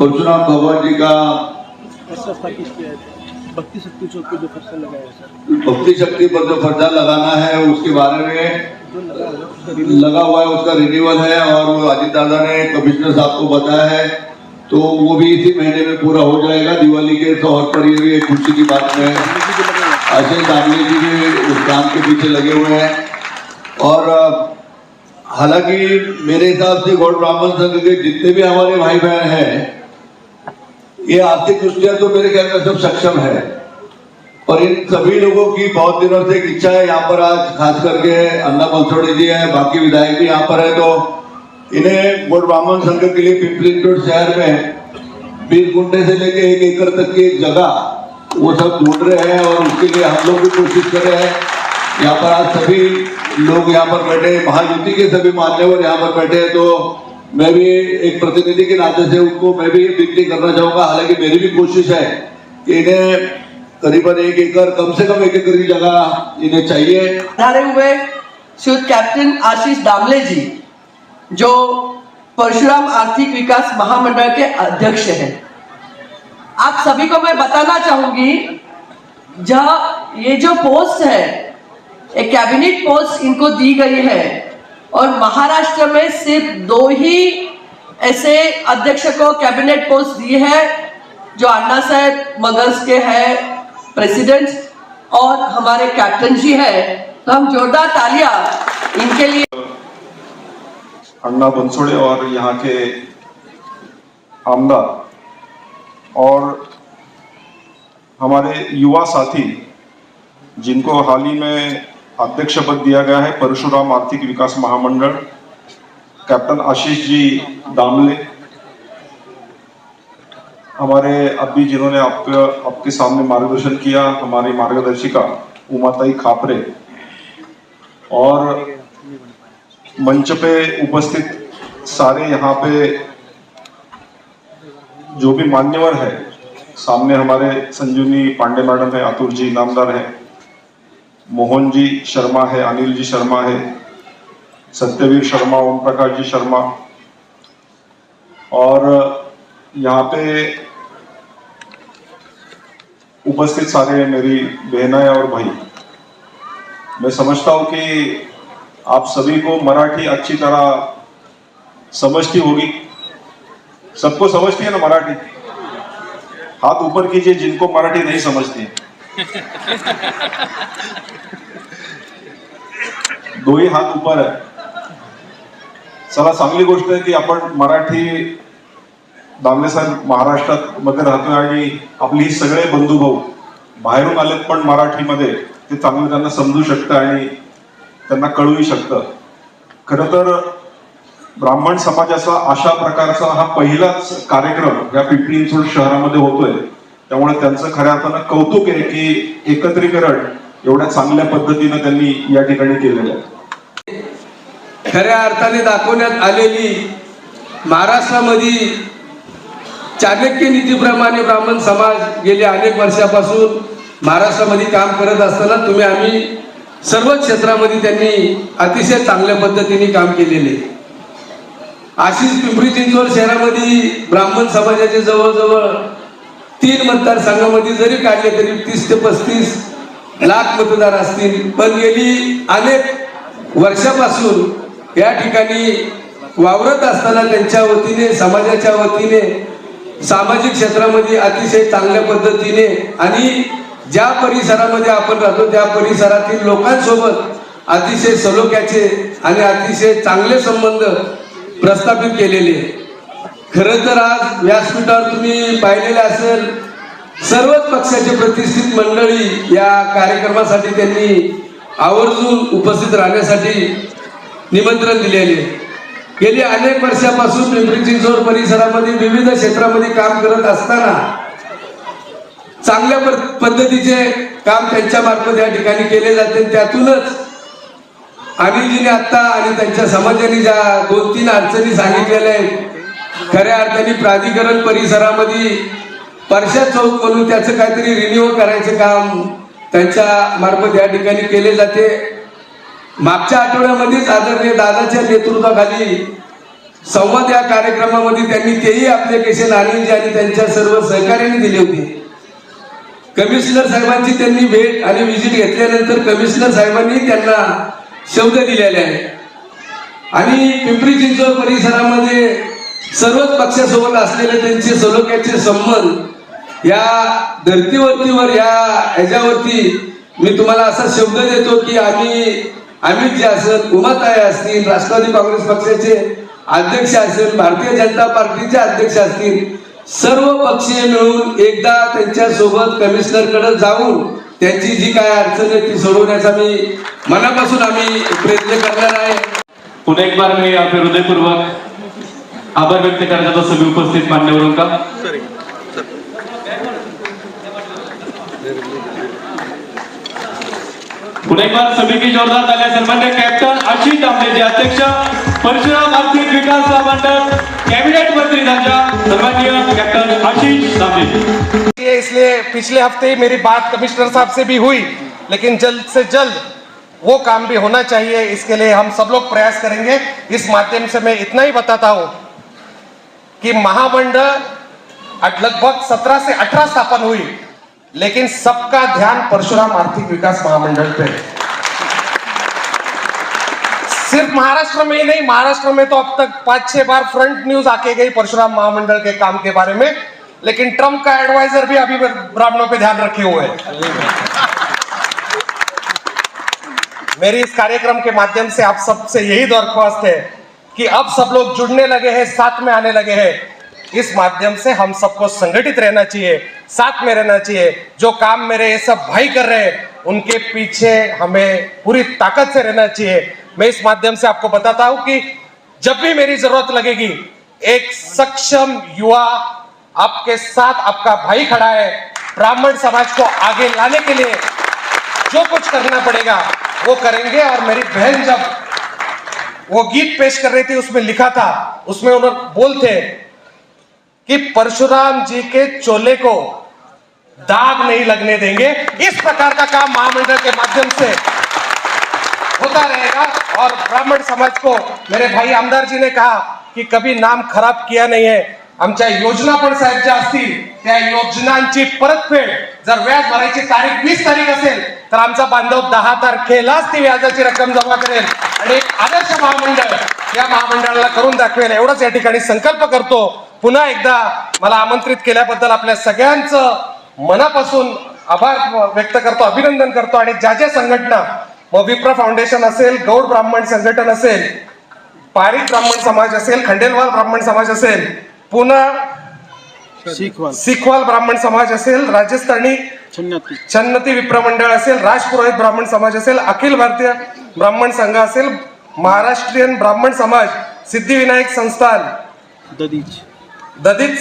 परशुराम भगवान जी का भक्ति शक्ति पर जो फर्जा लगाना है, उसके बारे में लगा हुआ है, उसका रिन्यूअल है और वो अजीत दादा ने कमिश्नर साहब को बताया है। तो वो भी इसी महीने में पूरा हो जाएगा दिवाली के तौर पर ये खुशी की बात है लगा दामले जी भी उस काम के पीछे लगे हुए हैं। और, हालाँकि मेरे हिसाब से गौड़ ब्राह्मण संघ के जितने भी हमारे भाई बहन हैं ये आर्थिक दृष्टिया तो मेरे ख्याल में सब सक्षम है। और इन सभी लोगों की बहुत दिनों से इच्छा है यहाँ पर आज, खास करके अन्ना बलसोड़े जी है, बाकी विधायक भी यहाँ पर है तो इन्हें गौड़ ब्राह्मण संघ के लिए पिंपली चिंचवड शहर में बीस गुंठे से लेके एक एकड़ तक की एक जगह वो सब ढूंढ रहे हैं और उसके लिए हम लोग भी कोशिश कर रहे हैं। यहाँ पर आज सभी लोग यहाँ पर बैठे महायुति के सभी मान्यवर यहाँ पर बैठे हैं तो मैं भी एक प्रतिनिधि के नाते से उनको मैं भी विनती करना चाहूँगा। हालाँकि मेरी भी कोशिश है कि इन्हें करीबन एक एकड़, कम से कम एक एकड़ की जगह इन्हें चाहिए। धारे हुए श्री कैप्टन आशीष दामले जी, जो परशुराम आर्थिक विकास महामंडल के अध्यक्ष हैं। आप सभी को मैं बताना चाहूँगी, जहाँ ये जो पोस्ट है, एक कैबिनेट पोस्ट इनको दी गई है और महाराष्ट्र में सिर्फ़ दो ही ऐसे अध्यक्ष को कैबिनेट पोस्ट दी है, जो अन्ना साहेब मगर्स के हैं प्रेसिडेंट और हमारे कैप्टन जी है। तो हम जोरदार तालियाँ इनके लिए। अन्ना बंसोड़े और यहाँ के आमदार और हमारे युवा साथी, जिनको हाल ही में अध्यक्ष पद दिया गया है परशुराम आर्थिक विकास महामंडल, कैप्टन आशीष जी दामले, हमारे अभी जिन्होंने आपके आपके सामने मार्गदर्शन किया, हमारी मार्गदर्शिका उमाताई खापरे, और मंच पे उपस्थित सारे यहाँ पे जो भी मान्यवर है, सामने हमारे संजीवनी पांडे मैडम है अतुल जी इनामदार है मोहन जी शर्मा है अनिल जी शर्मा है, सत्यवीर शर्मा, ओम प्रकाश जी शर्मा। और यहाँ पे उपस्थित सारे मेरी बहनाएँ और भाई, मैं समझता हूँ कि आप सभी को मराठी अच्छी तरह समझती होगी। सबको समझती है ना मराठी? हाथ ऊपर कीजिए, जिनको मराठी नहीं समझती। है दोही हात उपर आहे चला चांगली गोष्ट आहे की आपण मराठी दामले साहेब महाराष्ट्रात मध्ये राहतोय आणि आपली सगळे बंधू भाऊ बाहेरून आलेत पण मराठीमध्ये. ते चांगलं त्यांना समजू शकतं आणि त्यांना कळूही शकतं. खरं तर ब्राह्मण समाजाचा अशा प्रकारचा हा पहिलाच कार्यक्रम या पिंपरी चिंचवड शहरामध्ये होतोय. त्यामुळे त्यांचं खऱ्या अर्थानं कौतुक आहे की एकत्रीकरण एवढ्या चांगल्या पद्धतीनं त्यांनी या ठिकाणी केलेलं आहे. खऱ्या अर्थाने दाखवण्यात आलेली महाराष्ट्रामध्ये चाणक्य नीतीप्रमाणे ब्राह्मण समाज गेल्या अनेक वर्षापासून महाराष्ट्रामध्ये काम करत असताना तुम्ही आम्ही सर्वच क्षेत्रामध्ये त्यांनी अतिशय चांगल्या पद्धतीने काम केलेले. आशिष पिंपरी चिंचवड शहरामध्ये ब्राह्मण समाजाचे जवळजवळ तीन मतदारसंघामध्ये जरी काढले तरी तीस ते पस्तीस लाख मतदार असतील. पण गेली अनेक वर्षापासून या ठिकाणी वावरत असताना त्यांच्या वतीने समाजाच्या वतीने सामाजिक क्षेत्रामध्ये अतिशय चांगल्या पद्धतीने आणि ज्या परिसरामध्ये आपण राहतो त्या परिसरातील लोकांसोबत अतिशय सलोख्याचे आणि अतिशय चांगले संबंध प्रस्थापित केलेले. खरं तर आज व्यासपीठावर तुम्ही पाहिलेले असेल सर्वच पक्षाचे प्रतिष्ठित मंडळी या कार्यक्रमासाठी त्यांनी आवर्जून उपस्थित राहण्यासाठी निमंत्रण दिलेले गेली अनेक वर्षापासून पिंपरी चिंचवड परिसरामध्ये विविध क्षेत्रामध्ये काम करत असताना चांगल्या पद्धतीचे काम त्यांच्या मार्फत या ठिकाणी केले जाते. त्यातूनच अनिलजीने आत्ता आणि त्यांच्या समाजाने ज्या दोन तीन अडचणी सांगितलेल्या आहेत खऱ्या अर्थाने प्राधिकरण परिसरामध्ये परशा चौक म्हणून त्याचं काहीतरी रिन्यू करायचं काम त्यांच्या मार्फत या ठिकाणी केले जाते. मागच्या आठवड्यामध्येच आदरणीय दादाच्या नेतृत्वाखाली संवाद या कार्यक्रमामध्ये त्यांनी तेही ऍप्लिकेशन आणली आणि त्यांच्या सर्व सहकार्याने दिले होते. कमिशनर साहेबांची त्यांनी भेट आणि व्हिजिट घेतल्यानंतर कमिशनर साहेबांनी त्यांना शब्द दिलेले आहे आणि पिंपरी चिंचवड परिसरामध्ये सर्वच पक्षासोबत असलेले त्यांचे सलोख्याचे संबंध या धर्तीवरतीवर या ह्याच्यावरती मी तुम्हाला असा शब्द देतो की आम्ही अमित जे असेल उमाताई असतील राष्ट्रवादी काँग्रेस पक्षाचे अध्यक्ष असेल भारतीय जनता पार्टीचे अध्यक्ष असतील सर्व पक्षीय मिळून एकदा त्यांच्यासोबत कमिशनरकडे जाऊन त्यांची जी काय अडचण आहे ती सोडवण्याचा मी मनापासून आम्ही प्रयत्न करणार आहे. पुन्हा एक बार मी हृदयपूर्वक आभार व्यक्त करण्याचा सगळे उपस्थित मान्यवरून का एक बार सभी की जोरदार तालियाँ सन्मान्य कॅप्टन आशिष दामले जे अध्यक्ष, परशुराम आर्थिक विकास महामंडळ, कॅबिनेट मंत्री राजा सन्माननीय कॅप्टन आशिष ये इसलिए पिछले हफ़्ते ही मेरी बात कमिश्नर साहब से भी हुई, लेकिन जल्द से जल्द वो काम भी होना चाहिए, इसके लिए हम सब लोग प्रयास करेंगे। इस माध्यम से मैं इतना ही बताता हूँ कि महामंडल लगभग 17 से 18 स्थापन हुई लेकिन सबका ध्यान परशुराम आर्थिक विकास महामंडल पे सिर्फ़ महाराष्ट्र में ही नहीं, महाराष्ट्र में तो अब तक पाँच छह बार फ्रंट न्यूज़ आके गई परशुराम महामंडल के काम के बारे में, लेकिन ट्रंप का एडवाइजर भी अभी ब्राह्मणों पे ध्यान रखे हुए मेरी इस कार्यक्रम के माध्यम से आप सबसे यही दरख्वास्त है कि अब सब लोग जुड़ने लगे हैं, साथ में आने लगे हैं। इस माध्यम से हम सबको संगठित रहना चाहिए, साथ में रहना चाहिए। जो काम मेरे ये सब भाई कर रहे हैं, उनके पीछे हमें पूरी ताकत से रहना चाहिए। मैं इस माध्यम से आपको बताता हूँ कि जब भी मेरी ज़रूरत लगेगी, एक सक्षम युवा आपके साथ आपका भाई खड़ा है, ब्राह्मण समाज को आगे लाने के लिए, जो कुछ करना पड़ेगा, वो करेंगे। और मेरी बहन जब वो गीत पेश कर रही थी, उसमें लिखा था, उसमें उन्होंने बोलते कि परशुराम जी के चोले को दाग नहीं लगने देंगे। इस प्रकार का काम महामंडल के माध्यम से होता रहेगा और ब्राह्मण समाज को मेरे भाई आमदार जी ने कहा की कभी नाम खराब किया नाही आहे आमच्या योजना पण साहेब ज्या असतील त्या योजनांची परतफेड, जर व्याज भरायची तारीख वीस तारीख असेल तर आमचा बांधव दहा तारखेलाच ती व्याजाची रक्कम जमा करेल. आणि आदर्श महामंडळ या महामंडळाला करून दाखवेल. एवढंच या ठिकाणी संकल्प करतो. पुन्हा एकदा मला आमंत्रित केल्याबद्दल आपल्या सगळ्यांचं मनापासून आभार व्यक्त करतो अभिनंदन करतो. आणि ज्या ज्या संघटना मग विप्र फाउंडेशन असेल गौड ब्राह्मण संघटन असेल पारिक ब्राह्मण समाज असेल खंडेलवाल ब्राह्मण समाज असेल पुन्हा सीखवाल सिखवाल ब्राह्मण समाज असेल राजस्थानी छन्नती. छन्नती विप्र मंडळ असेल राजपुरोहित ब्राह्मण समाज असेल अखिल भारतीय ब्राह्मण संघ असेल महाराष्ट्रीयन ब्राह्मण समाज सिद्धिविनायक संस्थान. ददीज दलित